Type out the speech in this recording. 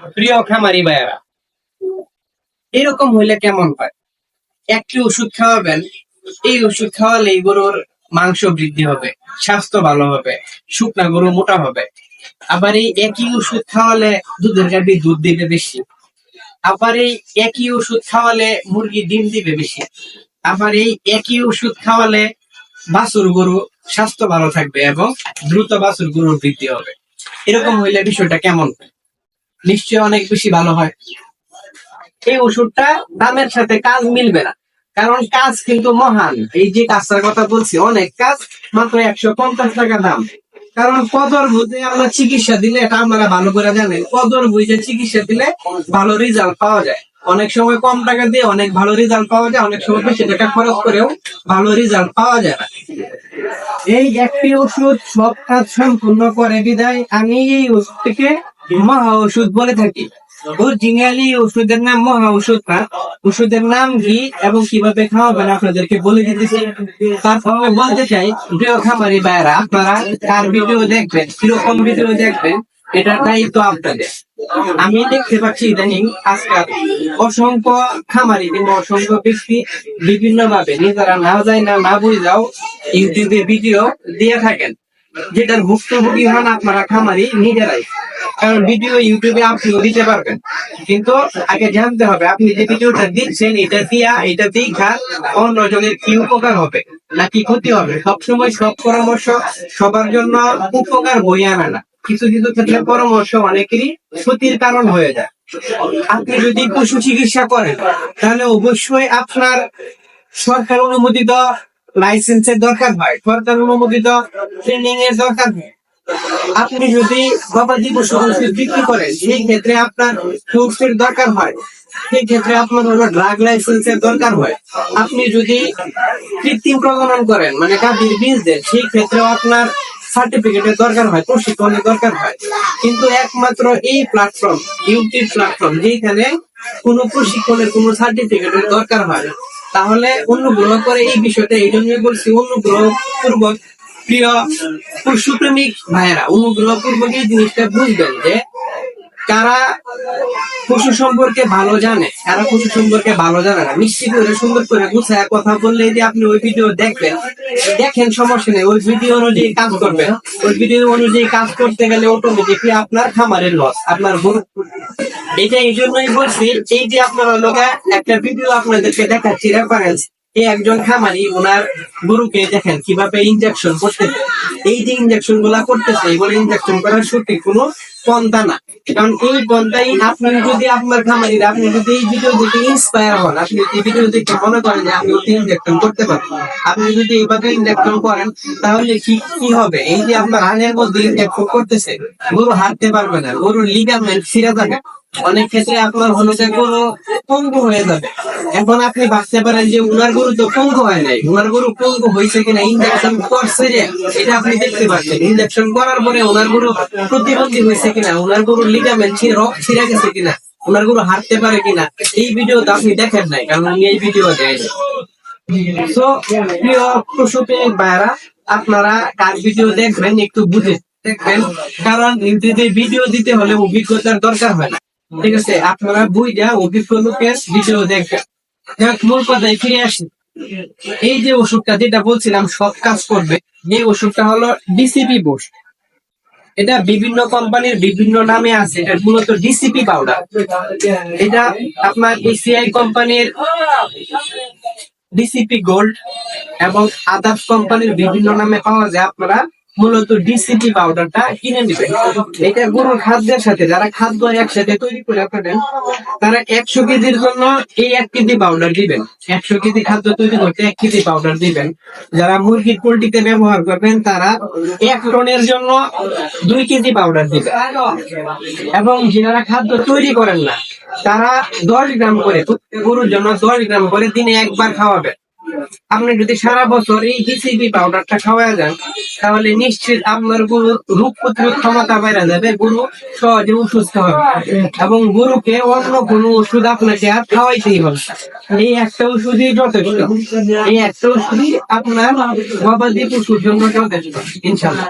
প্রিয় খামারি এরকম হইলে কেমন হয়? একটি ওষুধ খাওয়াবেন, এই ওষুধ খাওয়ালে গরুর মাংস বৃদ্ধি হবে, স্বাস্থ্য ভালো হবে, শুকনা গরু মোটা হবে। আবার এই একই ওষুধ খাওয়ালে দুধের গাভী দুধ দিবে বেশি। আবার এই একই ওষুধ খাওয়ালে মুরগি ডিম দিবে বেশি। আবার এই একই ওষুধ খাওয়ালে বাছুর গরু স্বাস্থ্য ভালো থাকবে এবং দ্রুত বাছুর গরুর বৃদ্ধি হবে। এরকম হইলে বিষয়টা কেমন? হয়? নিশ্চয়ই অনেক বেশি ভালো হয়। এই ওষুধটা দামের সাথে কাজ মিলবে না। কারণ কাজ কিন্তু মহান। এই যে কাজটার কথা বলছি, অনেক কাজ, মাত্র একশো পঞ্চাশ টাকা দাম। কারণ কদর বুঝে আমরা চিকিৎসা দিলে, এটা আপনারা ভালো করে জানেন, কদর বুঝে চিকিৎসা দিলে ভালো রেজাল্ট পাওয়া যায়। অনেক সময় কম টাকা দিয়ে অনেক ভালো রেজাল্ট পাওয়া যায়, অনেক সময় বেশি টাকা খরচ করেও ভালো রেজাল্ট পাওয়া যায় না। এই একটি ওষুধ সব কাজ সম্পূর্ণ করে বিদায়। আমি এই ওষুধটিকে মহা ওষুধ বলে থাকি। অরিজিনালি ওষুধের নাম মহা ওষুধ না ওষুধের নাম কি এবং কীভাবে খাওয়াবেন আপনাদেরকে বলে দিতেছি। তারপর বলতে চাই, প্রিয় খামারি ভাইয়েরা, আপনারা কার ভিডিও দেখবেন, কীরকম ভিডিও দেখবেন এটা দায়িত্ব আপনাদের। আমি দেখতে পাচ্ছি ইদানিং আজকাল অসংখ্য খামারি কিংবা অসংখ্য ব্যক্তি বিভিন্ন ভাবে নিজেরা না যায় না না বুঝাও ইউটিউবে ভিডিও দিয়ে থাকেন। যেটার ভুক্তভোগী হন আপনারা খামারি নিজেরাই। কারণ ভিডিও ইউটিউবে আপনিও দিতে পারবেন। কিন্তু আগে জানতে হবে, আপনি যে ভিডিওটা দিচ্ছেন, এটা দিয়া, এটা দেখা অন্য জনের কি উপকার হবে? নাকি ক্ষতি হবে? সবসময় সব পরামর্শ সবার জন্য উপকার বই আনে না। কিছু কিছু ক্ষেত্রে পরামর্শ অনেকেরই ক্ষতির কারণ হয়ে যায়। আপনি যদি পশু চিকিৎসা করেন, তাহলে অবশ্যই আপনার সরকার অনুমোদিত লাইসেন্সের দরকার হয়, সরকার অনুমোদিত ট্রেনিং এর দরকার হয়। আপনি যদি গবাদি পশু বিক্রি করেন, সেই ক্ষেত্রে আপনার কোর্সের দরকার হয়। সেই ক্ষেত্রে আপনার হলো ড্রাগ লাইসেন্সের দরকার হয়। আপনি যদি কৃত্রিম প্রজনন করেন মানে গাভীর বীজ দেন, সেই ক্ষেত্রেও আপনার সার্টিফিকেটের দরকার হয়, প্রশিক্ষণের দরকার হয়। কিন্তু একমাত্র এই প্ল্যাটফর্ম ইউটিউব প্ল্যাটফর্ম যেখানে কোনো প্রশিক্ষণের কোনো সার্টিফিকেটের দরকার হয় তাহলে অনুগ্রহ করে এই বিষয়টা এই জন্যই বলছি, অনুগ্রহ পূর্বক প্রিয় পশুপ্রেমিক ভাইয়েরা, অনুগ্রহ পূর্বক এই জিনিসটা বুঝবেন যে কারা পশু সম্পর্কে ভালো জানে, এরা পশু সম্পর্কে ভালো জানে না। মিষ্টি করে সুন্দর করে গুছায় কথা বললে যদি আপনি ওই ভিডিও দেখবেন, দেখেন সমস্যা নেই, ওই ভিডিও অনুযায়ী কাজ করবেন। ওই ভিডিও অনুযায়ী কাজ করতে গেলে অটোমেটিকলি আপনার খামারের লস আপনার এটা এই জন্যই বলছি, এই যে আপনারা লোকা একটা ভিডিও আপনাদেরকে দেখাচ্ছি রেফারেন্স এই একজন খামারি, ওনার গরুকে দেখেন কীভাবে ইনজেকশন করতেছে এই যে ইনজেকশনগুলা করতেছে, এগুলো ইনজেকশন করার সত্যি কোনো পন্থা না। কারণ এই পন্থাই আপনি যদি আপনার খামারিরা, আপনি যদি এই ভিডিও দেখে ইন্সপায়ার হন, আপনি যদি ভিডিও দেখে মনে করেন যে আপনি ওতে ইনজেকশন করতে পারি আপনি যদি এইভাবে ইনজেকশন করেন, তাহলে কি কি হবে? এই যে আপনার হাড়ের মধ্যে ইনজেকশন করতেছে, গরু হাঁটতে পারবে না, গরুর লিগামেন্ট ছিঁড়ে যাবে। অনেক ক্ষেত্রে আপনার হলো গরু পঙ্গু হয়ে যাবে। এখন আপনি ভাবতে পারেন যে উনার গরু তো পঙ্গু হয় নাই। উনার গরু পঙ্গু হয়েছে কিনা ইনজেকশন করছে যে, এটা আপনি দেখতে পাচ্ছেন। ইনজেকশন করার পরে ওনার গরু প্রতিবন্ধী হয়েছে কিনা ওনার গরুর লিগামেন্ট রক ছিঁড়ে গেছে কিনা ওনার গরু হাঁটতে পারে কিনা, এই ভিডিও তো আপনি দেখেন নাই, কারণ উনি এই ভিডিও দেয় তো প্রিয় পশুপ্রেমিক ভাইরা আপনারা কার ভিডিও দেখবেন একটু বুঝে দেখবেন, কারণ ভিডিও দিতে হলে অভিজ্ঞতার দরকার হয় না। ঠিক আছে, আপনারা বুঝা অভিজ্ঞ লোকের ভিডিও দেখবেন। মূল কথায় ফিরে আসি। এই যে ওষুধটা যেটা বলছিলাম সব কাজ করবে, এই ওষুধটা হলো ডিসিপি বোস। এটা বিভিন্ন কোম্পানির বিভিন্ন নামে আছে, এটা মূলত ডিসিপি পাউডার এটা আপনার এসিআই কোম্পানির ডিসিপি গোল্ড এবং আদার্স কোম্পানির বিভিন্ন নামে পাওয়া যায়, আপনারা মূলত ডিসিপি পাউডারটা কিনে নেবেন। এটা গরুর খাদ্যের সাথে, যারা খাদ্য একসাথে তৈরি করে ফেলেন তারা একশো কেজির জন্য এই এক কেজি পাউডার দিবেন। একশো কেজি খাদ্য তৈরি করতে এক কেজি পাউডার দিবেন। যারা মুরগির পোল্ট্রিতে ব্যবহার করবেন, তারা এক টনের জন্য দুই কেজি পাউডার দিবেন। এবং যারা খাদ্য তৈরি করেন না, তারা দশ গ্রাম করে প্রত্যেক গরুর জন্য দশ গ্রাম করে দিনে একবার খাওয়াবেন। আপনি যদি সারা বছর এই ডিসিবি পাউডারটা খাওয়া যান তাহলে নিশ্চিত আপনার গুরু রোগ প্রতিরোধ ক্ষমতা বেড়ে যাবে, গুরু সহজে অসুস্থ হবে। এবং গুরুকে অন্য কোনো ওষুধ আপনাকে আর খাওয়াইতেই হবে এই একটা ওষুধই যথেষ্ট। এই একটা ওষুধই আপনার গবাদি পশুর জন্য যথেষ্ট ইনশাল্লাহ